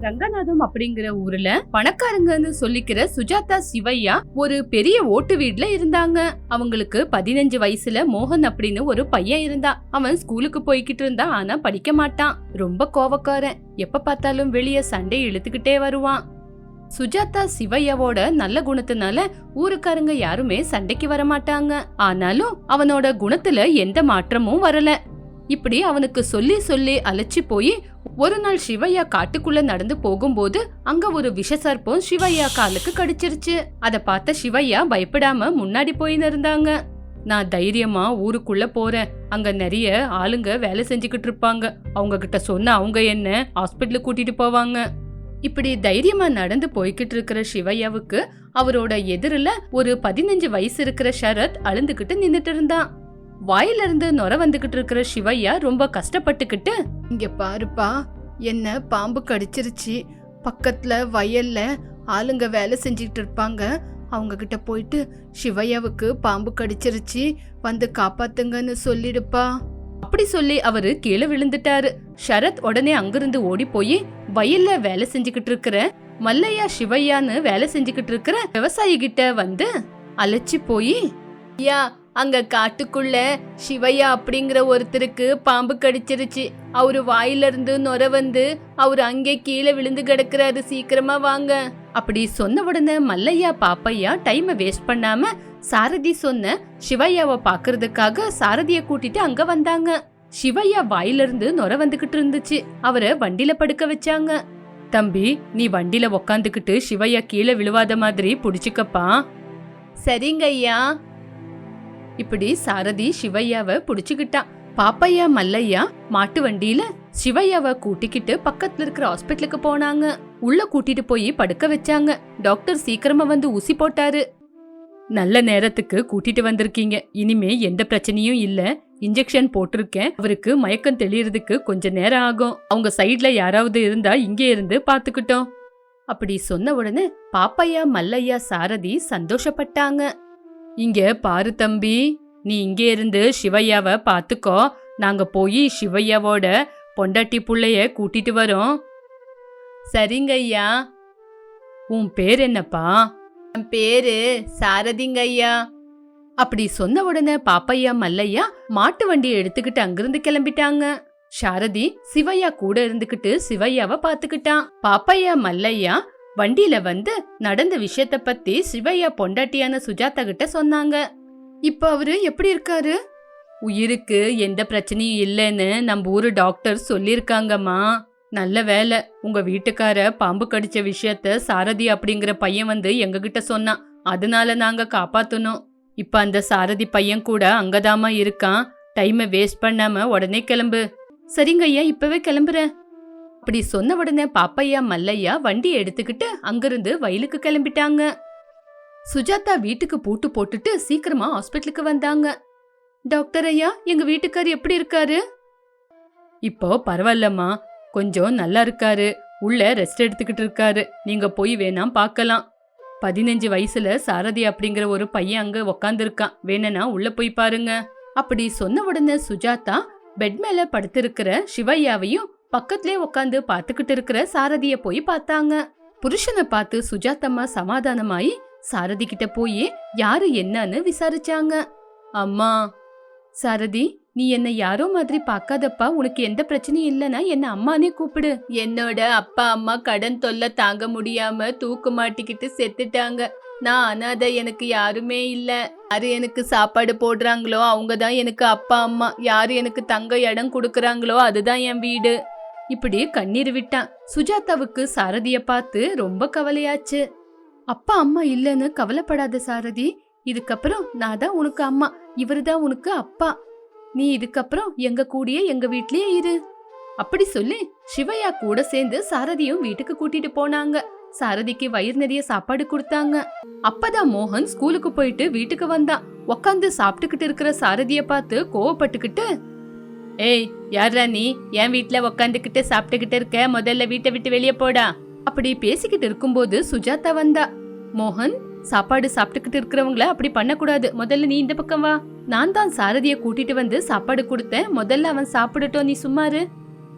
ரங்கநாதம் அப்படிங்கிற ஊர்ல பணக்காரங்கன்னு சொல்லிக்கிற சுஜாதா சிவையா ஒரு பெரிய ஓட்டு வீட்ல இருந்தாங்க. அவங்களுக்கு பதினஞ்சு வயசுல மோகன் அப்படின்னு ஒரு பையன் இருந்தான் அவன் ஸ்கூலுக்கு போய்கிட்டு இருந்தான் ஆனா படிக்க மாட்டான். ரொம்ப கோவக்காரன். எப்ப பார்த்தாலும் வெளிய சண்டை இழுத்துக்கிட்டே வருவான். சுஜாதா சிவையாவோட நல்ல குணத்தினால ஊருக்காரங்க யாருமே சண்டைக்கு வர மாட்டாங்க ஆனாலும் அவனோட குணத்துல எந்த மாற்றமும் வரல. இப்படி அவனுக்கு சொல்லி சொல்லி அழைச்சி போய் ஒரு நாள் சிவையா காட்டுக்குள்ள நடந்து போகும்போது அங்க ஒரு விஷ சர்ப்பம் சிவையா காலுக்கு கடிச்சிருச்சு. அத பார்த்த சிவையா பயப்படாம முன்னாடி போயின்னு இருந்தாங்க. நான் தைரியமா ஊருக்குள்ள போறேன். அங்க நிறைய ஆளுங்க வேலை செஞ்சுக்கிட்டு இருப்பாங்க. அவங்க கிட்ட சொன்ன அவங்க என்ன ஹாஸ்பிட்டலுக்கு கூட்டிட்டு போவாங்க. இப்படி தைரியமா நடந்து போய்கிட்டு இருக்கிற சிவையாவுக்கு அவரோட எதிரில ஒரு பதினஞ்சு வயசு இருக்கிற ஷரத் அழுந்துகிட்டு நின்னுட்டு இருந்தான். வாயில இருந்து நொர வந்துகிட்டு இருக்கிற சிவையா ரொம்ப கஷ்டப்பட்டுக்கிட்டு இங்க பாருப்பா என்ன பாம்பு கடிச்சிருச்சு. பக்கத்துல வயல்ல ஆளுங்க வேலை செஞ்சுக்கிட்டு இருப்பாங்க. அவங்க கிட்ட போயிட்டு சிவையாவுக்கு பாம்பு கடிச்சிருச்சு வந்து காப்பாத்துங்கன்னு சொல்லிடுப்பா. அப்படி சொல்லி அவரு கீழே விழுந்துட்டாரு. ஷரத் உடனே அங்கிருந்து ஓடி போய் வயல்ல வேலை செஞ்சுக்கிட்டு இருக்கிற மல்லையா சிவையான்னு வேலை செஞ்சுக்கிட்டு இருக்கிற விவசாயி கிட்ட வந்து அழைச்சி போய் ஐயா அங்க காட்டுக்குள்ள சிவையா அப்படிங்கிற ஒருத்தருக்கு பாம்பு கடிச்சிருச்சு. அவரு வாயிலிருந்து நொர வந்து அவரு அங்கே கீழே விழுந்து கிடக்குறாரு சீக்கிரமா வாங்க. அப்படி சொன்ன உடனே மல்லையா பாப்பையா டைமை வேஸ்ட் பண்ணாம சாரதி சொன்ன சிவையாவை பாக்குறதுக்காக சாரதிய கூட்டிட்டு அங்க வந்தாங்க. சிவையா வாயிலிருந்து நொர வந்துகிட்டு இருந்துச்சு. அவரை வண்டியில படுக்க வச்சாங்க. தம்பி நீ வண்டியில உக்காந்துக்கிட்டு சிவையா கீழே விழுவாத மாதிரி புடிச்சுக்கப்பா. சரிங்க ஐயா இப்படி சாரதி சிவையாவை புடிச்சுக்கிட்டான் பாப்பையா மல்லையா மாட்டு வண்டியில சிவையாவை கூட்டிக்கிட்டு பக்கத்துல இருக்கிற ஹாஸ்பிட்டலுக்கு போனாங்க. உள்ள கூட்டிட்டு போய் படுக்க வச்சாங்க. டாக்டர் சீக்கிரமா வந்து ஊசி போட்டாரு. நல்ல நேரத்துக்கு கூட்டிட்டு வந்திருக்கீங்க. இனிமே எந்த பிரச்சனையும் இல்ல. இன்ஜெக்ஷன் போட்டிருக்கேன். அவருக்கு மயக்கம் தெளியறதுக்கு கொஞ்ச நேரம் ஆகும். அவங்க சைட்ல யாராவது இருந்தா இங்கே இருந்து பாத்துக்கிட்டோம். அப்படி சொன்ன உடனே பாப்பையா மல்லையா சாரதி சந்தோஷப்பட்டாங்க. இங்க பாரு தம்பி நீ இங்கே இருந்து சிவையாவை பாத்துக்கோ. நாங்க போய் சிவையாவோட பொண்டாட்டி புள்ளைய கூட்டிட்டு வரோம். சரிங்க ஐயா. உன் பேர் என்னப்பா? என் பேரு சாரதிங்க ஐயா. அப்படி சொன்ன உடனே பாப்பையா மல்லையா மாட்டு வண்டியை எடுத்துக்கிட்டு அங்கிருந்து கிளம்பிட்டாங்க. சாரதி சிவையா கூட இருந்துகிட்டு சிவையாவை பாத்துக்கிட்டான். பாப்பையா மல்லையா வண்டியில வந்து நடந்த விஷயத்த பத்தி சிவையா பொண்டாட்டியான சுஜாதா கிட்ட சொன்னாங்க. இப்ப அவரு எப்படி இருக்காரு? உயிருக்கு எந்த பிரச்சனையும் இல்லைன்னு நம்ம ஊரு டாக்டர் சொல்லிருக்காங்கம்மா நல்ல வேலை. உங்க வீட்டுக்கார பாம்பு கடிச்ச விஷயத்த சாரதி அப்படிங்கிற பையன் வந்து எங்ககிட்ட சொன்னான். அதனால நாங்க காப்பாத்தணும். இப்ப அந்த சாரதி பையன் கூட அங்கதாம்மா இருக்கான். டைமை வேஸ்ட் பண்ணாம உடனே கிளம்பு. சரிங்க ஐயா இப்பவே கிளம்புறேன். அப்படி சொன்ன உடனே பாப்பையா மல்லையா வண்டி எடுத்துக்கிட்டு அங்கிருந்து வயலுக்கு கிளம்பிட்டாங்க. சுஜாதா வீட்டுக்கு பூட்டு போட்டுட்டு சீக்கிரமா ஹாஸ்பிட்டலுக்கு வந்தாங்க. டாக்டர் ஐயா எங்க வீட்டுக்கார் எப்படி இருக்காரு? இப்போ பரவாயில்லம்மா கொஞ்சம் நல்லா இருக்காரு. உள்ள ரெஸ்ட் எடுத்துக்கிட்டு இருக்காரு. நீங்க போய் வேணாம் பார்க்கலாம். பதினஞ்சு வயசுல சாரதி அப்படிங்கிற ஒரு பையன் அங்க உக்காந்துருக்கான். வேணும்னா உள்ள போய் பாருங்க. அப்படி சொன்ன உடனே சுஜாதா பெட் மேல படுத்திருக்கிற சிவையாவையும் பக்கத்திலே உட்காந்து பார்த்துக்கிட்டு இருக்கிற சாரதிய போய் பார்த்தாங்க. புருஷனை பார்த்து சுஜாதம்மா சமாதானமாயி சாரதி கிட்ட போய் யாரு என்னன்னு விசாரிச்சாங்க. அம்மா சாரதி நீ என்ன யாரோ மாதிரி பார்க்காதப்பா. உனக்கு எந்த பிரச்சனையும் இல்லைன்னா என்ன அம்மானே கூப்பிடு. என்னோட அப்பா அம்மா கடன் தொல்லை தாங்க முடியாம தூக்கு மாட்டிக்கிட்டு செத்துட்டாங்க. நான் அனாதை எனக்கு யாருமே இல்ல. யாரு எனக்கு சாப்பாடு போடுறாங்களோ அவங்க தான் எனக்கு அப்பா அம்மா. யாரு எனக்கு தங்க இடம் கொடுக்கறாங்களோ அதுதான் என் வீடு. இப்படி கண்ணீர் விட்டான் சுஜாதாவுக்கு சாரதிய பார்த்து ரொம்ப கவலையாச்சு. அப்பா அம்மா இல்லைன்னு கவலைப்படாத சாரதி. இதுக்கப்புறம் நான் தான் உனக்கு அம்மா. இவருதான் உனக்கு அப்பா. நீ இதுக்கப்புறம் எங்க கூடயே எங்க வீட்லயே இரு. அப்படி சொல்லி சிவையா கூட சேர்ந்து சாரதியும் வீட்டுக்கு கூட்டிட்டு போனாங்க. சாரதிக்கு வயிறு நிறைய சாப்பாடு கொடுத்தாங்க. அப்பதான் மோகன் ஸ்கூலுக்கு போயிட்டு வீட்டுக்கு வந்தான். உக்காந்து சாப்பிட்டுக்கிட்டு இருக்கிற சாரதிய பார்த்து கோவப்பட்டுக்கிட்டு ஏய் யாரா நீ? என் வீட்டில் உக்காந்துக்கிட்டு சாப்பிட்டுக்கிட்டு இருக்க? முதல்ல வீட்டை விட்டு வெளியே போடா. அப்படி பேசிக்கிட்டு இருக்கும்போது சுஜாதா வந்தா. மோகன் சாப்பாடு சாப்பிட்டுக்கிட்டு இருக்கிறவங்கள அப்படி பண்ணக்கூடாது. முதல்ல நீ இந்த பக்கம் வா. நான் தான் சாரதிய கூட்டிட்டு வந்து சாப்பாடு கொடுத்தேன். முதல்ல அவன் சாப்பிடட்டும். நீ சும்மாரு.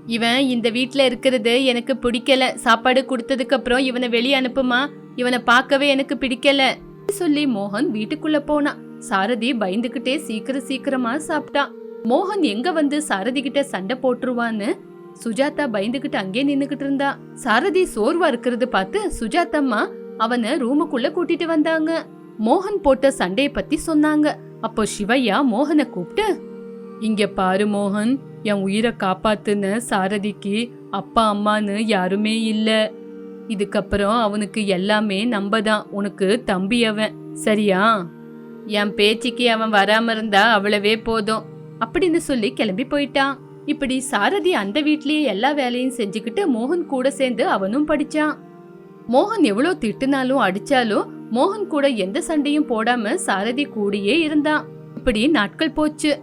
இவன் இந்த வீட்டில் இருக்கிறது எனக்கு பிடிக்கல. சாப்பாடு கொடுத்ததுக்கு அப்புறம் இவனை வெளியே அனுப்புமா? இவனை பார்க்கவே எனக்கு பிடிக்கல. சொல்லி மோகன் வீட்டுக்குள்ள போனான் சாரதி பயந்துகிட்டே சீக்கிரம் சீக்கிரமா சாப்பிட்டான் மோகன் எங்க வந்து சாரதி கிட்ட சண்டை போட்டுருவான்னு? சுஜாதா பயந்துகிட்டு அங்கே நின்னுகிட்டு இருந்தா. சாரதி சோர்வா இருக்கிறது பார்த்து சுஜாதம்மா அவனை ரூமுக்குள்ள கூட்டிட்டு வந்தாங்க. மோகன் போட்ட சண்டைய பத்தி சொன்னாங்க. அப்போ சிவையா மோகனை கூப்பிட்டு இங்க பாரு மோகன் என் உயிரை காப்பாத்துன சாரதிக்கு அப்பா அம்மான்னு யாருமே இல்ல. இதுக்கப்புறம் அவனுக்கு எல்லாமே நம்பதான். உனக்கு தம்பி அவன் சரியா? என் பேச்சுக்கு அவன் வராம இருந்தா அவ்வளவே போதும். அப்படின்னு சொல்லி கிளம்பி போயிட்டான். இப்படி சாரதி அந்த வீட்லயே எல்லா வேலையும் செஞ்சுக்கிட்டு மோகன் கூட சேர்ந்து அவனும் படிச்சான். மோகன் எவ்வளவு திட்டுனாலும் அடிச்சாலும் மோகன் கூட எந்த சண்டையும் போடாம சாரதி கூடியே இருந்தான். இப்படி நாட்கள் போச்சு.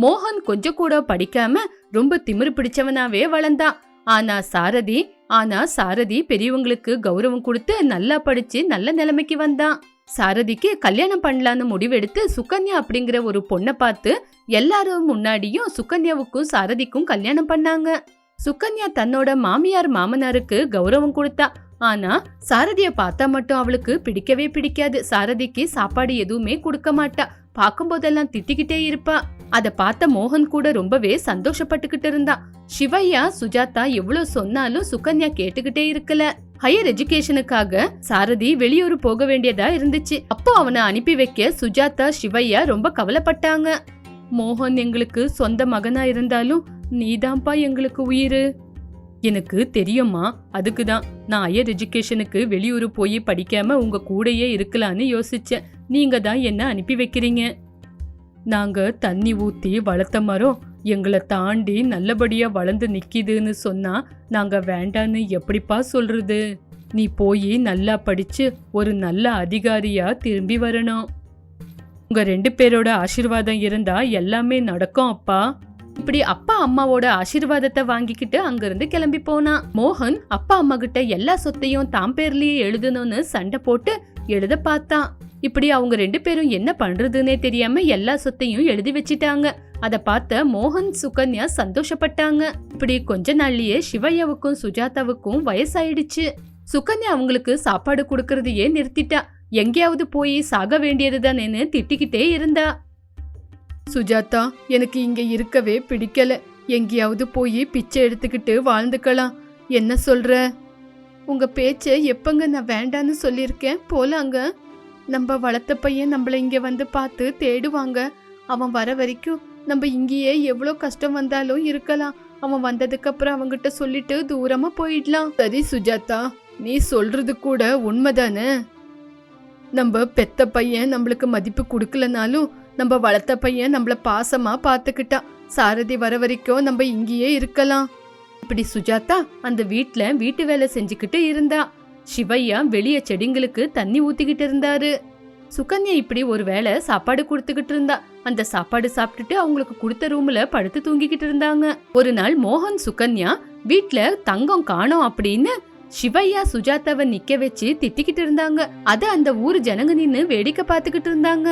மோகன் கொஞ்சம் கூட படிக்காம ரொம்ப திமிரு பிடிச்சவனாவே வளர்ந்தான். ஆனா சாரதி ஆனா சாரதி பெரியவங்களுக்கு கௌரவம் கொடுத்து நல்லா படிச்சு நல்ல நிலைமைக்கு வந்தான். சாரதிக்கு கல்யாணம் பண்ணலான்னு முடிவெடுத்து சுகன்யா அப்படிங்கிற ஒரு பொண்ணை பார்த்து எல்லாரும் முன்னாடியும் சுகன்யாவுக்கும் சாரதிக்கும் கல்யாணம் பண்ணாங்க. சுகன்யா தன்னோட மாமியார் மாமனாருக்கு கௌரவம் கொடுத்தா. ஆனா சாரதிய பார்த்தா மட்டும் அவளுக்கு பிடிக்கவே பிடிக்காது. சாரதிக்கு சாப்பாடு எதுவுமே கொடுக்க மாட்டா. பார்க்கும்போதெல்லாம் திட்டிக்கிட்டே இருப்பா. அத பார்த்த மோகன் கூட ரொம்பவே சந்தோஷப்பட்டுக்கிட்டு இருந்தான் சிவையா சுஜாதா எவ்வளவு சொன்னாலும் சுகன்யா கேட்டுக்கிட்டே இருக்கல. ஹையர் எஜுகேஷனுக்காக சாரதி வெளியூர் போக வேண்டியதா இருந்துச்சு. அப்போ அவனை அனுப்பி வைக்க சுஜாதா சிவையா ரொம்ப கவலைப்பட்டாங்க. மோகன் எங்களுக்கு சொந்த மகனா இருந்தாலும் நீதான்ப்பா எங்களுக்கு உயிரு. எனக்கு தெரியும்மா அதுக்கு தான் நான் ஹையர் எஜுகேஷனுக்கு வெளியூர் போய் படிக்காம உங்க கூடயே இருக்கலான்னு யோசிச்சேன். நீங்க தான் என்ன அனுப்பி வைக்கிறீங்க? நாங்க தண்ணி ஊத்தி வளர்த்த மரம் எங்களை தாண்டி நல்லபடியா வளர்ந்து நிக்கிதுன்னு சொன்னா நாங்க வேண்டான்னு எப்படிப்பா சொல்றது? நீ போய் நல்லா படிச்சு ஒரு நல்ல அதிகாரியா திரும்பி வரணும். உங்க ரெண்டு பேரோட ஆசீர்வாதம் இருந்தா எல்லாமே நடக்கும் அப்பா. இப்படி அப்பா அம்மாவோட ஆசீர்வாதத்தை வாங்கிக்கிட்டு அங்கிருந்து கிளம்பி போனான் மோகன் அப்பா அம்மா கிட்ட எல்லா சொத்தையும் தாம் பேர்லயே எழுதணும்னு சண்டை போட்டு எழுத பார்த்தான் இப்படி அவங்க ரெண்டு பேரும் என்ன பண்றதுன்னே தெரியாம எல்லா சொத்தையும் எழுதி வச்சிட்டாங்க. அத பார்த்த மோகன் சுகன்யா சந்தோஷப்பட்டாங்க. இப்படி கொஞ்ச நாள்லயே சிவையாவுக்கும் சுஜாதாவுக்கும் வயசாயிடுச்சு. சுகன்யா அவங்களுக்கு சாப்பாடு கொடுக்கறதையே நிறுத்திட்டா. எங்கேயாவது போய் சாக வேண்டியதுதானேன்னு திட்டிக்கிட்டே இருந்தா. சுஜாதா எனக்கு இங்க இருக்கவே பிடிக்கல. எங்கேயாவது போய் பிச்சை எடுத்துக்கிட்டு வாழ்ந்துக்கலாம். என்ன சொல்ற? உங்க பேச்சை எப்பங்க நான் வேண்டான்னு சொல்லியிருக்கேன். போலாங்க. நம்ம வளர்த்த பையன் நம்மள இங்கே வந்து பார்த்து தேடுவாங்க. அவன் வர வரைக்கும் நம்ம இங்கேயே எவ்வளோ கஷ்டம் வந்தாலும் இருக்கலாம். அவன் வந்ததுக்கப்புறம் அவங்ககிட்ட அவங்கிட்ட சொல்லிட்டு தூரமாக போயிடலாம். சரி சுஜாதா நீ சொல்றது கூட உண்மைதானே? நம்ம பெத்த பையன் நம்மளுக்கு மதிப்பு கொடுக்கலனாலும் நம்ம வளர்த்த பையன் நம்மள பாசமா பார்த்துக்கிட்டான் சாரதி வர வரைக்கும் நம்ம இங்கேயே இருக்கலாம். இப்படி சுஜாதா அந்த வீட்ல வீட்டு வேலை செஞ்சுக்கிட்டு இருந்தா. சிவையா வெளியே செடிங்களுக்கு தண்ணி ஊத்திக்கிட்டு இருந்தாரு. சுகன்யா இப்படி ஒரு வேளை சாப்பாடு கொடுத்துக்கிட்டு இருந்தா. அந்த சாப்பாடு சாப்பிட்டுட்டு அவங்களுக்கு கொடுத்த ரூம்ல படுத்து தூங்கிக்கிட்டு இருந்தாங்க. ஒரு நாள் மோகன் சுகன்யா வீட்ல தங்கம் காணோம் அப்படின்னு சிவையா சுஜாதாவை நிக்க வச்சு திட்டிக்கிட்டு இருந்தாங்க. அத அந்த ஊர் ஜனங்க நின்னு வேடிக்கை பார்த்துக்கிட்டு இருந்தாங்க.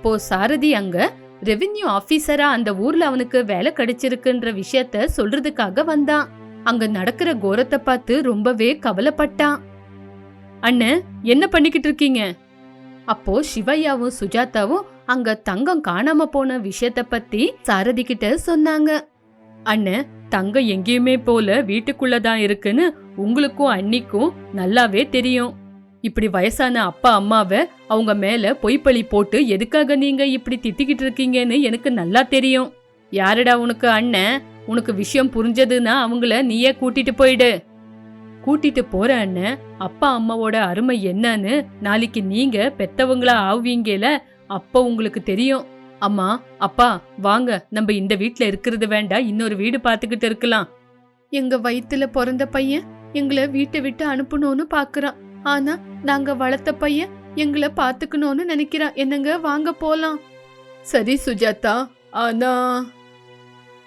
இப்போ சாரதி அங்க ரெவின்யூ ஆபீசரா அந்த ஊர்ல அவனுக்கு வேலை கிடைச்சிருக்குன்ற விஷயத்த சொல்றதுக்காக வந்தான். அங்க நடக்கிற கோரத்தை பார்த்து ரொம்பவே கவலைப்பட்டான். அண்ணன் என்ன பண்ணிக்கிட்டு இருக்கீங்க? அப்போ சிவையாவும் சுஜாதாவும் அங்க தங்கம் காணாம போன விஷயத்த பத்தி சாரதி கிட்ட சொன்னாங்க. அண்ணன் தங்கம் எங்கேயுமே போல வீட்டுக்குள்ளதான் இருக்குன்னு உங்களுக்கும் அன்னிக்கும் நல்லாவே தெரியும். இப்படி வயசான அப்பா அம்மாவை அவங்க மேல பொய்ப்பழி போட்டு எதுக்காக நீங்க இப்படி திட்டிக்கிட்டு இருக்கீங்கன்னு எனக்கு நல்லா தெரியும். யாருடா உனக்கு அண்ணன்? உனக்கு விஷயம் புரிஞ்சதுன்னா அவங்கள நீயே கூட்டிட்டு போயிடு. கூட்டிட்டு போற அண்ணன் அப்பா அம்மாவோட அருமை என்னன்னு நாளைக்கு நீங்க பெத்தவங்களா ஆவீங்கல அப்ப உங்களுக்கு தெரியும். அம்மா அப்பா வாங்க நம்ம இந்த வீட்ல இருக்கிறது வேண்டாம் இன்னொரு வீடு பார்த்துக்கிட்டு இருக்கலாம். எங்க வயித்துல பிறந்த பையன் எங்களை வீட்டை விட்டு அனுப்பணும்னு பாக்குறான். ஆனா நாங்க வளர்த்த பையன் எங்களை பாத்துக்கணும்னு நினைக்கிறான். என்னங்க வாங்க போலாம். சரி சுஜாதா. ஆனா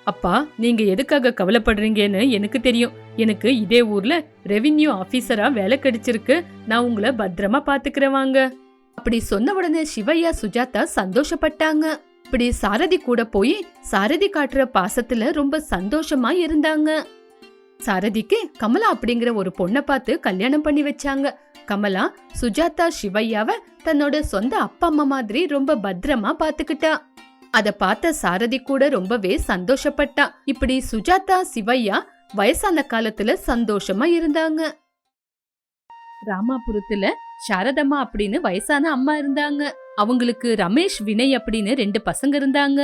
அப்பா நீங்க எதுக்காக கவலைப்படுறீங்கன்னு எனக்கு தெரியும். எனக்கு இதே ஊர்ல ரெவின்யூ ஆபீசரா வேலை கிடைச்சிருக்கு. நான் உங்களை பத்திரமா பாத்துக்கிறேன் வாங்க. அப்படி சொன்ன உடனே சிவையா சுஜாதா சந்தோஷப்பட்டாங்க. இப்படி சாரதி கூட போய் சாரதி காட்டுற பாசத்துல ரொம்ப சந்தோஷமா இருந்தாங்க. சாரதிக்கு கமலா அப்படிங்கிற ஒரு பொண்ணை பார்த்து கல்யாணம் பண்ணி வச்சாங்க. கமலா சுஜாதா சிவையாவ தன்னோட சொந்த அப்பா அம்மா மாதிரி ரொம்ப பத்திரமா பாத்துக்கிட்டா அத பார்த்த சாரதி கூட ரொம்பவே சந்தோஷப்பட்டா. இப்படி சுஜாதா சிவையா வயசான காலத்துல சந்தோஷமா இருந்தாங்க. ராமாபுரத்துல சாரதம்மா அப்படின்னு வயசான அம்மா இருந்தாங்க. அவங்களுக்கு ரமேஷ் வினய் அப்படின்னு ரெண்டு பசங்க இருந்தாங்க.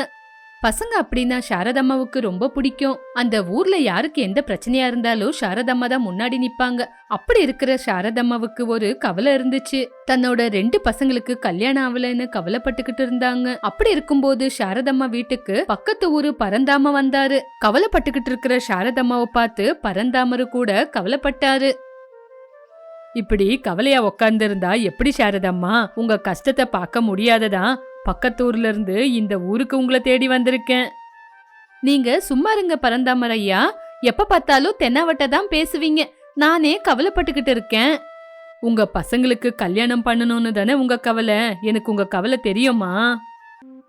பசங்க அப்படின்னா சாரதம்மாவுக்கு ரொம்ப பிடிக்கும். அந்த ஊர்ல யாருக்கு எந்த பிரச்சனையா இருந்தாலும் சாரதம்மா தான் முன்னாடி நிப்பாங்க. அப்படி இருக்கிற சாரதம்மாவுக்கு ஒரு கவலை இருந்துச்சு. தன்னோட ரெண்டு பசங்களுக்கு கல்யாணம் ஆகலைன்னு கவலைப்பட்டுக்கிட்டு இருந்தாங்க. அப்படி இருக்கும்போது சாரதம்மா வீட்டுக்கு பக்கத்து ஊரு பரந்தாம வந்தாரு. கவலைப்பட்டுக்கிட்டு இருக்கிற சாரதம்மாவை பார்த்து பரந்தாமரு கூட கவலைப்பட்டாரு. இப்படி கவலையா உக்காந்துருந்தா எப்படி சாரதம்மா? உங்க கஷ்டத்தை பார்க்க முடியாததான் பக்கத்தூர்ல இருந்து இந்த ஊருக்கு உங்களை தேடி வந்திருக்கேன். நீங்க சும்மா இருங்க பரந்தாமர் ஐயா. எப்ப பார்த்தாலும் தென்னாவட்ட தான் பேசுவீங்க. நானே கவலைப்பட்டுக்கிட்டு இருக்கேன். உங்க பசங்களுக்கு கல்யாணம் பண்ணணும்னு தானே உங்க கவலை? எனக்கு உங்க கவலை தெரியுமா?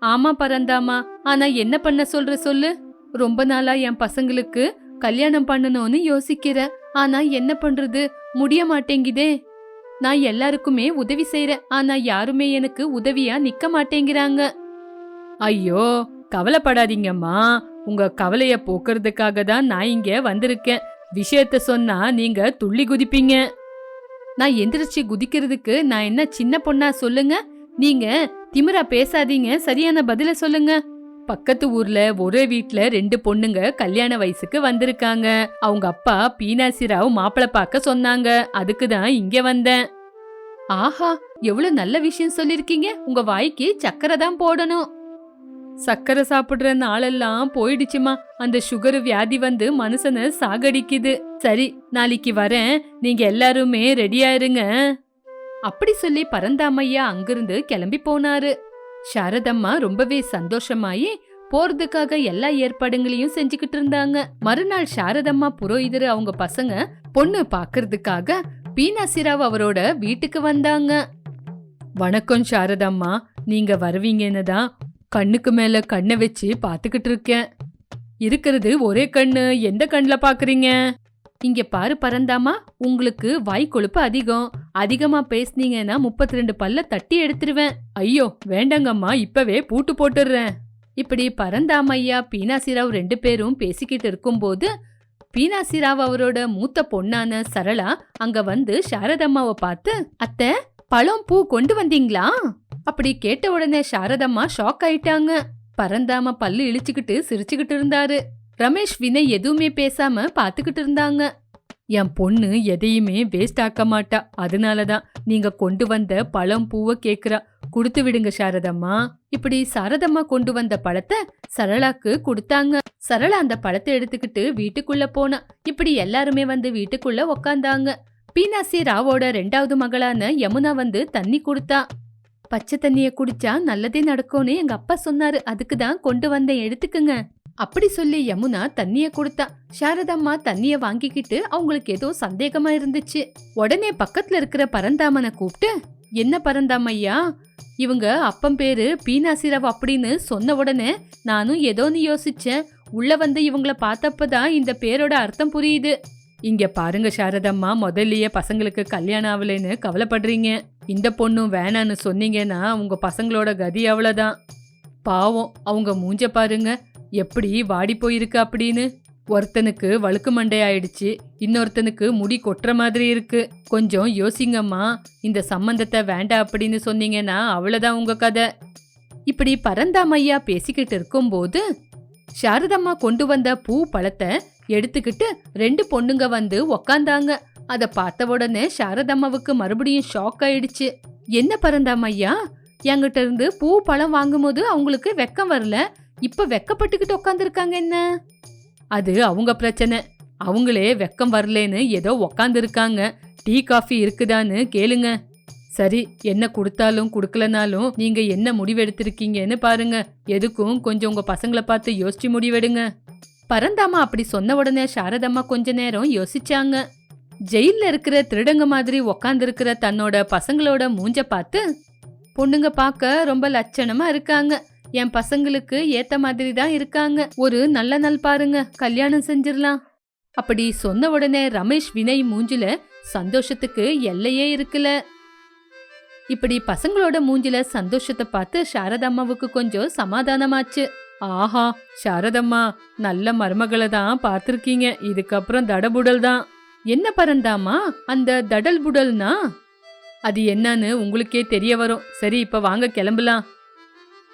ஆமா பரந்தாமா. ஆனா என்ன பண்ண சொல்ற சொல்லு? ரொம்ப நாளா என் பசங்களுக்கு கல்யாணம் பண்ணணும்னு யோசிக்கிறேன் ஆனா என்ன பண்றது? முடிய மாட்டேங்குதே. நான் எல்லாருக்குமே உதவி செய்யறேன் ஆனா யாருமே எனக்கு உதவியா நிக்க மாட்டேங்கிறாங்க. ஐயோ கவலைப்படாதீங்கம்மா. உங்க கவலைய போக்குறதுக்காக தான் நான் இங்க வந்திருக்கேன். விஷயத்த சொன்னா நீங்க துள்ளி குதிப்பீங்க. நான் எந்திரிச்சு குதிக்கிறதுக்கு நான் என்ன சின்ன பொண்ணா சொல்லுங்க? நீங்க திமிரா பேசாதீங்க. சரியான பதில சொல்லுங்க. பக்கத்து ஊர்ல ஒரே வீட்ல ரெண்டு பொண்ணுங்க கல்யாண வயசுக்கு வந்திருக்காங்க. அவங்க அப்பா பீனாசிராவ் மாப்பிள பார்க்க சொன்னாங்க. அதுக்கு தான் இங்க வந்தேன். ஆஹா எவ்வளவு நல்ல விஷயம் சொல்லிருக்கீங்க. உங்க வாய்க்கு சக்கரை தான் போடணும். சக்கரை சாப்பிடுற நாளெல்லாம் போயிடுச்சுமா. அந்த சுகர் வியாதி வந்து மனுஷனை சாகடிக்குது. சரி நாளைக்கு வரேன். நீங்க எல்லாருமே ரெடியா இருங்க. அப்படி சொல்லி பரந்தாமையா அங்கிருந்து கிளம்பி போனாரு. சாரதம்மா ரொம்பவே சந்தோஷமாயி போறதுக்காக எல்லா ஏற்பாடுகளையும் செஞ்சுக்கிட்டு இருந்தாங்க. மறுநாள் சாரதம்மா புரோகிதர் அவங்க பசங்க பொண்ணு பாக்குறதுக்காக பீனாசிராவ் அவரோட வீட்டுக்கு வந்தாங்க. வணக்கம் சாரதம்மா நீங்க வருவீங்கன்னு தான் கண்ணுக்கு மேல கண்ணை வச்சு பாத்துக்கிட்டு இருக்கேன். இருக்கிறது ஒரே கண்ணு எந்த கண்ணுல பாக்குறீங்க? இங்க பாரு பரந்தாமா உங்களுக்கு வாய் கொழுப்பு அதிகம். அதிகமா பேசுனீங்கன்னா முப்பத்தி ரெண்டு பல்ல தட்டி எடுத்துருவேன். ஐயோ வேண்டாங்கம்மா இப்பவே பூட்டு போட்டுடுறேன். இப்படி பரந்தாமையா பீனாசிராவ் ரெண்டு பேரும் பேசிக்கிட்டு இருக்கும்போது பீனாசிராவ் அவரோட மூத்த பொண்ணான சரளா அங்க வந்து சாரதம்மாவை பார்த்து அத்தை பழம் பூ கொண்டு வந்தீங்களா? அப்படி கேட்ட உடனே சாரதம்மா ஷாக் ஆயிட்டாங்க. பரந்தாம பல்லு இழிச்சுக்கிட்டு சிரிச்சுக்கிட்டு இருந்தாரு. ரமேஷ் வினய் எதுவுமே பேசாம பாத்துக்கிட்டு இருந்தாங்க. என் பொண்ணு எதையுமே வேஸ்ட் ஆக்க மாட்டா. அதனாலதான் நீங்க கொண்டு வந்த பழம் பூவை கேக்குறா. கொடுத்து விடுங்க சாரதம்மா. இப்படி சாரதம்மா கொண்டு வந்த பழத்தை சரளாக்கு கொடுத்தாங்க. சரளா அந்த பழத்தை எடுத்துக்கிட்டு வீட்டுக்குள்ள போனா. இப்படி எல்லாருமே வந்து வீட்டுக்குள்ள உக்காந்தாங்க. பீனாசி ராவோட ரெண்டாவது மகளான யமுனா வந்து தண்ணி கொடுத்தா. பச்சை தண்ணிய குடிச்சா நல்லதே நடக்கும்னு எங்க அப்பா சொன்னாரு. அதுக்கு தான் கொண்டு வந்தேன் எடுத்துக்குங்க. அப்படி சொல்லி யமுனா தண்ணிய கொடுத்தா. சாரதம்மா தண்ணிய வாங்கிக்கிட்டு அவங்களுக்கு ஏதோ சந்தேகமா இருந்துச்சு. உடனே பக்கத்துல இருக்கிற பரந்தாமனை கூப்பிட்டு என்ன பரந்தாமையா? இவங்க அப்பம் பேரு பீனாசிரவ் அப்படின்னு சொன்ன உடனே நானும் ஏதோன்னு யோசிச்சேன். உள்ள வந்து இவங்கள பார்த்தப்பதான் இந்த பேரோட அர்த்தம் புரியுது. இங்க பாருங்க சாரதம்மா முதல்லயே பசங்களுக்கு கல்யாணம் ஆகலைன்னு கவலைப்படுறீங்க. இந்த பொண்ணும் வேணான்னு சொன்னீங்கன்னா உங்க பசங்களோட கதி அவ்வளவுதான். பாவம் அவங்க மூஞ்ச பாருங்க. எப்படி வாடி போயிருக்கு அப்படின்னு? ஒருத்தனுக்கு வழுக்கு மண்டை ஆயிடுச்சு இன்னொருத்தனுக்கு முடி கொட்டுற மாதிரி இருக்கு. கொஞ்சம் யோசிங்கம்மா இந்த சம்பந்தத்தை வேண்டாம் அப்படின்னு சொன்னீங்கன்னா அவ்வளோதான் உங்க கதை. இப்படி பரந்தாமையா பேசிக்கிட்டு இருக்கும்போது சாரதம்மா கொண்டு வந்த பூ பழத்தை எடுத்துக்கிட்டு ரெண்டு பொண்ணுங்க வந்து உக்காந்தாங்க. அத பார்த்த உடனே சாரதம்மாவுக்கு மறுபடியும் ஷாக் ஆயிடுச்சு. என்ன பரந்தாமையா? என்கிட்ட இருந்து பூ பழம் வாங்கும்போது அவங்களுக்கு வெக்கம் வரல. இப்ப வெக்கப்பட்டுக்கிட்டு உக்காந்துருக்காங்க என்ன? அது அவங்க பிரச்சனை. அவங்களே வெக்கம் வரலேன்னு ஏதோ உக்காந்துருக்காங்க. டீ காஃபி இருக்குதான்னு கேளுங்க. சரி என்ன கொடுத்தாலும் கொடுக்கலனாலும் நீங்க என்ன முடிவெடுத்திருக்கீங்கன்னு பாருங்க. எதுக்கும் கொஞ்சம் உங்க பசங்களை பார்த்து யோசிச்சு முடிவெடுங்க. பரந்தாமா அப்படி சொன்ன உடனே சாரதம்மா கொஞ்ச நேரம் யோசிச்சாங்க. ஜெயில இருக்கிற திருடங்க மாதிரி உக்காந்துருக்கிற தன்னோட பசங்களோட மூஞ்ச பார்த்து பொண்ணுங்க பார்க்க ரொம்ப லட்சணமா இருக்காங்க. என் பசங்களுக்கு ஏத்த மாதிரி தான் இருக்காங்க. ஒரு நல்ல நாள் பாருங்க. கல்யாணம் செஞ்சிடலாம். அப்படி சொன்ன உடனே ரமேஷ் வினய் மூஞ்சில சந்தோஷத்துக்கு எல்லையே இருக்குல்ல இப்படி பசங்களோட மூஞ்சில சந்தோஷத்தை பார்த்து சாரதம்மாவுக்கு கொஞ்சம் சமாதானமாச்சு. ஆஹா சாரதம்மா நல்ல மருமகளை தான் பார்த்திருக்கீங்க. இதுக்கப்புறம் தடபுடல் தான். என்ன பரந்தாமா அந்த தடல் புடல்னா? அது என்னன்னு உங்களுக்கே தெரிய வரும். சரி இப்ப வாங்க கிளம்பலாம்.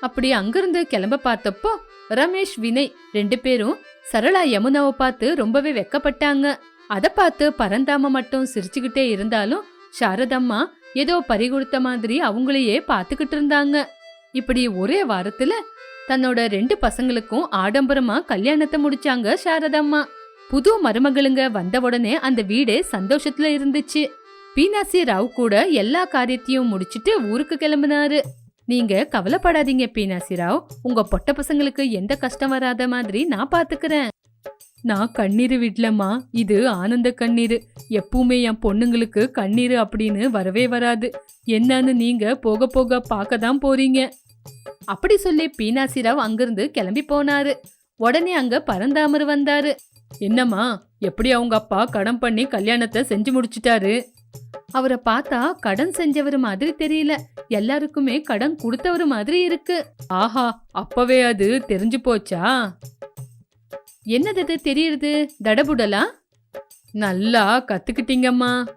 அப்படி அங்கிருந்து கிளம்ப பார்த்தப்போ ரமேஷ் வினய் ரெண்டு பேரும் சரளா யமுனாவை பார்த்து ரொம்பவே வெக்கப்பட்டாங்க. அத பார்த்து பரந்தாம மட்டும் சிரிச்சுக்கிட்டே இருந்தாலும் சாரதம்மா ஏதோ பறிகொடுத்த மாதிரி அவங்களையே பார்த்துக்கிட்டு இருந்தாங்க. இப்படி ஒரே வாரத்துல தன்னோட ரெண்டு பசங்களுக்கும் ஆடம்பரமா கல்யாணத்தை முடிச்சாங்க சாரதம்மா. புது மருமகளுங்க வந்த உடனே அந்த வீடே சந்தோஷத்துல இருந்துச்சு. பீனாசி ராவ் கூட எல்லா காரியத்தையும் முடிச்சிட்டு ஊருக்கு கிளம்பினாரு. நீங்க கவலைப்படாதீங்க பீனாசி ராவ் உங்க பொட்ட பசங்களுக்கு எந்த கஷ்டம் வராத மாதிரி நான் பாத்துக்கிறேன். நான் கண்ணீர் விடலம்மா. இது ஆனந்த கண்ணீர். எப்பவுமே என் பொண்ணுங்களுக்கு கண்ணீர் அப்படின்னு வரவே வராது. என்னன்னு நீங்க போக போக பார்க்க தான் போறீங்க. அப்படி சொல்லி பீனாசிராவ் அங்கிருந்து கிளம்பி போனாரு. உடனே அங்க பரந்தாமர் வந்தாரு. என்னம்மா எப்படி அவங்க அப்பா கடன் பண்ணி கல்யாணத்தை செஞ்சு முடிச்சிட்டாரு? அவரை பார்த்தா கடன் செஞ்சவர் மாதிரி தெரியல. எல்லாருக்குமே கடன் கொடுத்தவர் மாதிரி இருக்கு. ஆஹா அப்பவே அது தெரிஞ்சு போச்சா? என்னது இது தெரியுது தடபுடலா? நல்லா கத்துக்கிட்டீங்கம்மா.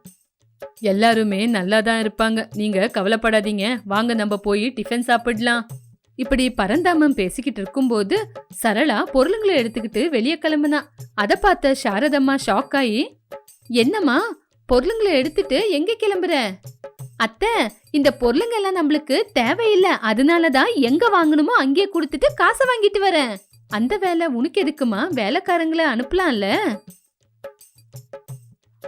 எல்லாருமே நல்லா தான் இருப்பாங்க. நீங்க கவலைப்படாதீங்க. வாங்க நம்ம போய் டிஃபன் சாப்பிடலாம். இப்படி பரந்தாமன் பேசிக்கிட்டு இருக்கும்போது சரளா பொருளுங்களை எடுத்துக்கிட்டு வெளியே கிளம்புனா. அதை பார்த்த சாரதம்மா ஷாக் ஆகி என்னம்மா பொருளுங்களை எடுத்துட்டு எங்க கிளம்புற? அத்தை இந்த பொருளுங்க எல்லாம் நம்மளுக்கு தேவையில்லை. அதனால தான் எங்க வாங்கணுமோ அங்கேயே கொடுத்துட்டு காசை வாங்கிட்டு வரேன். அந்த வேலை உனக்கு எதுக்குமா? வேலைக்காரங்களை அனுப்பலாம்ல?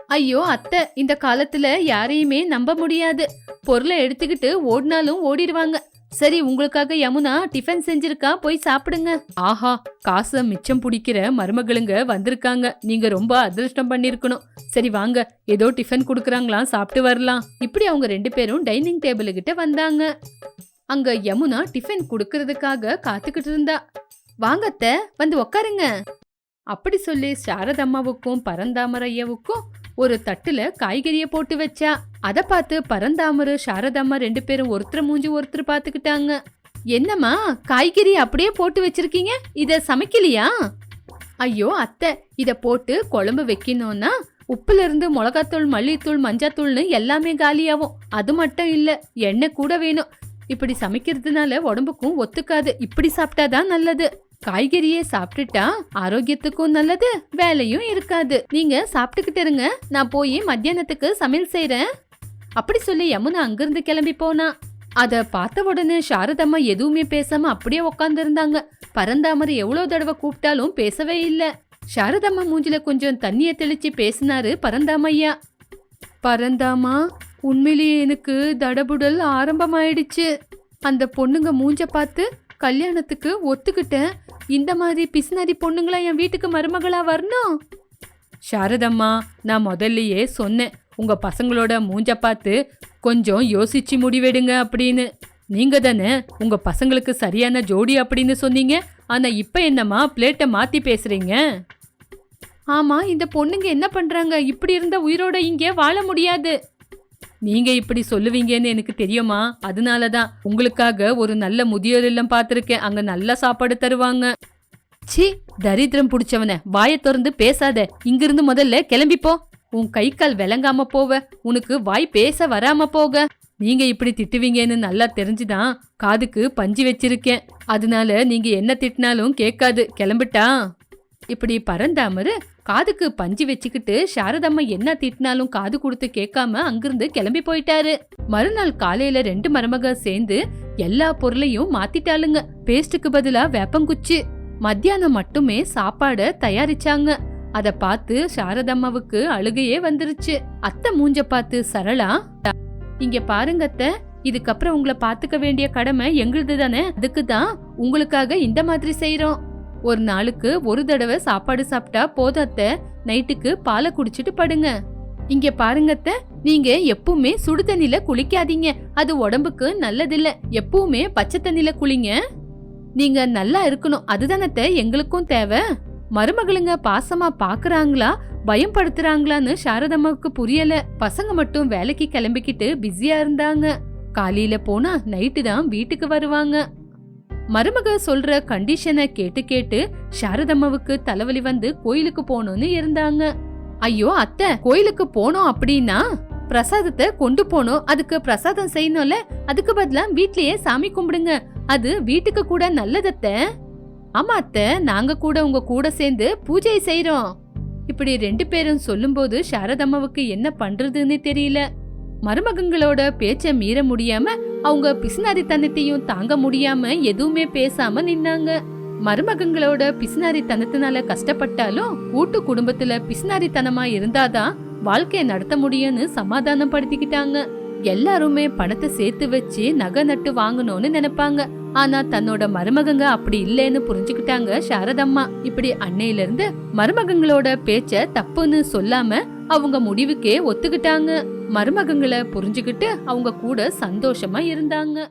ஐயோ அத்தை இந்த காலத்துல யாரையுமே நம்ப முடியாது. பொருளை எடுத்துக்கிட்டு ஓடினாலும் ஓடிடுவாங்க. சரி உங்களுக்காக யமுனா டிஃபன் செஞ்சிருக்கா? போய் சாப்பிடுங்க. ஆஹா காச மிச்சம் பிடிக்கிற மருமகளுங்க வந்திருக்காங்க. நீங்க ரொம்ப அதிர்ஷ்டம் பண்ணிருக்கணும். சரி வாங்க. ஏதோ டிஃபன் குடுக்கறாங்களாம் சாப்பிட்டு வரலாம். இப்படி அவங்க ரெண்டு பேரும் டைனிங் டேபிள் கிட்ட வந்தாங்க. அங்க யமுனா டிஃபன் குடுக்கறதுக்காக காத்துக்கிட்டு இருந்தா. வாங்கத்த வந்து உக்காருங்க. அப்படி சொல்லி சாரதம்மாவுக்கும் பரந்தாமர ஐயாவுக்கும் ஒரு தட்டுல காய்கறியை போட்டு வச்சா. அதை பார்த்து பரந்தாமரு சாரதாம்மா ரெண்டு பேரும் ஒருத்தர் மூஞ்சி ஒருத்தர் பார்த்துக்கிட்டாங்க. என்னம்மா காய்கறி அப்படியே போட்டு வச்சிருக்கீங்க? இத சமைக்கலையா? ஐயோ அத்தை இத போட்டு குழம்பு வைக்கணும்னா உப்புல இருந்து மிளகாத்தூள் மல்லித்தூள் மஞ்சாத்தூள்னு எல்லாமே காலியாகும். அது மட்டும் இல்ல எண்ணெய் கூட வேணும். இப்படி சமைக்கிறதுனால உடம்புக்கும் ஒத்துக்காது. இப்படி சாப்பிட்டாதான் நல்லது. காய்கறியே சாப்பிட்டுட்டா ஆரோக்கியத்துக்கும் நல்லது வேலையும் இருக்காது. நீங்க சாப்பிட்டுக்கிட்டு இருங்க. நான் போய் மத்தியானத்துக்கு சமையல் செய்யறேன் அப்படி சொல்லி யமுனா அங்கிருந்து கிளம்பி போனா. அத பார்த்த உடனே சாரதம்மா எதுவுமே பேசாம அப்படியே உட்காந்துருந்தாங்க பரந்தாமர் எவ்வளவு தடவை கூப்பிட்டாலும் பேசவே இல்ல. சாரதம்மா மூஞ்சில கொஞ்சம் தண்ணிய தெளிச்சு பேசினாரு பரந்தாமையா பரந்தாமா உண்மையிலேயே எனக்கு தடபுடல் ஆரம்பமாயிடுச்சு. அந்த பொண்ணுங்க மூஞ்ச பார்த்து கல்யாணத்துக்கு ஒத்துக்கிட்டேன். இந்த மாதிரி பிசினாரி பொண்ணுங்களா என் வீட்டுக்கு மருமகளா வரணும்? சாரதம்மா நான் முதல்லயே சொன்னேன். உங்க பசங்களோட மூஞ்ச பார்த்து கொஞ்சம் யோசிச்சு முடிவெடுங்க அப்படின்னு. நீங்க தானே உங்க பசங்களுக்கு சரியான ஜோடி அப்படின்னு சொன்னீங்க. ஆனா இப்ப என்னம்மா பிளேட்டை மாத்தி பேசுறீங்க? ஆமா இந்த பொண்ணுங்க என்ன பண்றாங்க? இப்படி இருந்த உயிரோட இங்கே வாழ முடியாது. நீங்க இப்படி சொல்லுவீங்கன்னு எனக்கு தெரியுமா? அதனால தான் உங்களுக்காக ஒரு நல்ல முதியோர் இல்லம் பார்த்துருக்கேன். அங்க நல்ல சாப்பாடு தருவாங்க. சி தரித்திரம் புடிச்சவன வாயை திறந்து பேசாத. இங்கிருந்து முதல்ல கிளம்பிப்போ உன் கை கால் விளங்காம போவ. உனக்கு வாய் பேச வராம போக. நீங்க இப்படி திட்டுவீங்கன்னு நல்லா தெரிஞ்சுதான் காதுக்கு பஞ்சு வச்சிருக்கேன். அதனால நீங்க என்ன திட்டினாலும் கேட்காது. கிளம்பிட்டா? இப்படி பறந்தாமரு காதுக்கு பஞ்சு வச்சுக்கிட்டு சாரதம்மா என்ன திட்டினாலும் காது கொடுத்து கேட்காம அங்கிருந்து கிளம்பி போயிட்டாரு. மறுநாள் காலையில ரெண்டு மருமக சேர்ந்து எல்லா பொருளையும் மாத்திட்டாளுங்க. பேஸ்டுக்கு பதிலா வேப்பங்குச்சி. மத்தியானம் மட்டுமே சாப்பாட தயாரிச்சாங்க. அத பார்த்து சாரதம்மாவுக்கு அழுகையே வந்துருச்சு. அத்தை மூஞ்ச பார்த்து சரளா இங்க பாருங்க அத்தை. இதுக்கப்புறம் உங்களை பாத்துக்க வேண்டிய கடமை எங்களுது தானே அதுக்கு தான் உங்களுக்காக இந்த மாதிரி செய்யறோம் ஒரு நாளுக்கு ஒரு தடவை சாப்பாடு சாப்பிட்டா போதாத்த நைட்டுக்கு பாலை குடிச்சிட்டு படுங்க. இங்க பாருங்கத்த நீங்க எப்பவுமே சுடு தண்ணில குளிக்காதீங்க. அது உடம்புக்கு நல்லதில்ல. எப்பவுமே பச்சை தண்ணில குளிங்க. நீங்க நல்லா இருக்கணும். அதுதானத்த எங்களுக்கும் தேவை. மருமகளுங்க பாசமா பாக்குறாங்களா? பயம் படுத்துறாங்களான்னு சாரதம்மாவுக்கு புரியல. பசங்க மட்டும் வேலைக்கு கிளம்பிக்கிட்டு பிஸியா இருந்தாங்க. காலையில போனா நைட்டு தான் வீட்டுக்கு வருவாங்க. மருமக சொல்ற கண்டிஷனை கேட்டு கேட்டு சாரதம்மாவுக்கு தலைவலி வந்து கோயிலுக்கு போகணும்னு இருந்தாங்க. ஐயோ அத்தை கோயிலுக்கு போனோம் அப்படின்னா பிரசாதத்தை கொண்டு போனோம் அதுக்கு பிரசாதம் செய்யணும்ல? அதுக்கு பதிலா வீட்லயே சாமி கும்பிடுங்க. அது வீட்டுக்கு கூட நல்லதத்த ஆமா அத்தை நாங்க கூட உங்க கூட சேர்ந்து பூஜை செய்யறோம் இப்படி ரெண்டு பேரும் சொல்லும்போது சாரதம்மாவுக்கு என்ன பண்றதுன்னு தெரியல. மருமகங்களோட பேச்ச மீற முடியாம அவங்க பிசுனாரித்தனத்தையும் தாங்க முடியாம எதுவுமே பேசாம நின்னாங்க. மருமகங்களோட பிசுனாரித்தனத்தினால கஷ்டப்பட்டாலும் கூட்டு குடும்பத்துல பிசுனாரித்தனமா இருந்தாதான் வாழ்க்கையை நடத்த முடியும்னு சமாதானம் படுத்திக்கிட்டாங்க எல்லாருமே பணத்தை சேர்த்து வச்சு நகை நட்டு வாங்கணும்னு நினைப்பாங்க. ஆனா தன்னோட மருமகங்க அப்படி இல்லைன்னு புரிஞ்சுக்கிட்டாங்க சாரதம்மா. இப்படி அன்னையில இருந்து மருமகங்களோட பேச்ச தப்புன்னு சொல்லாம அவங்க முடிவுக்கே ஒத்துக்கிட்டாங்க. மருமகங்களை புரிஞ்சுக்கிட்டு அவங்க கூட சந்தோஷமா இருந்தாங்க.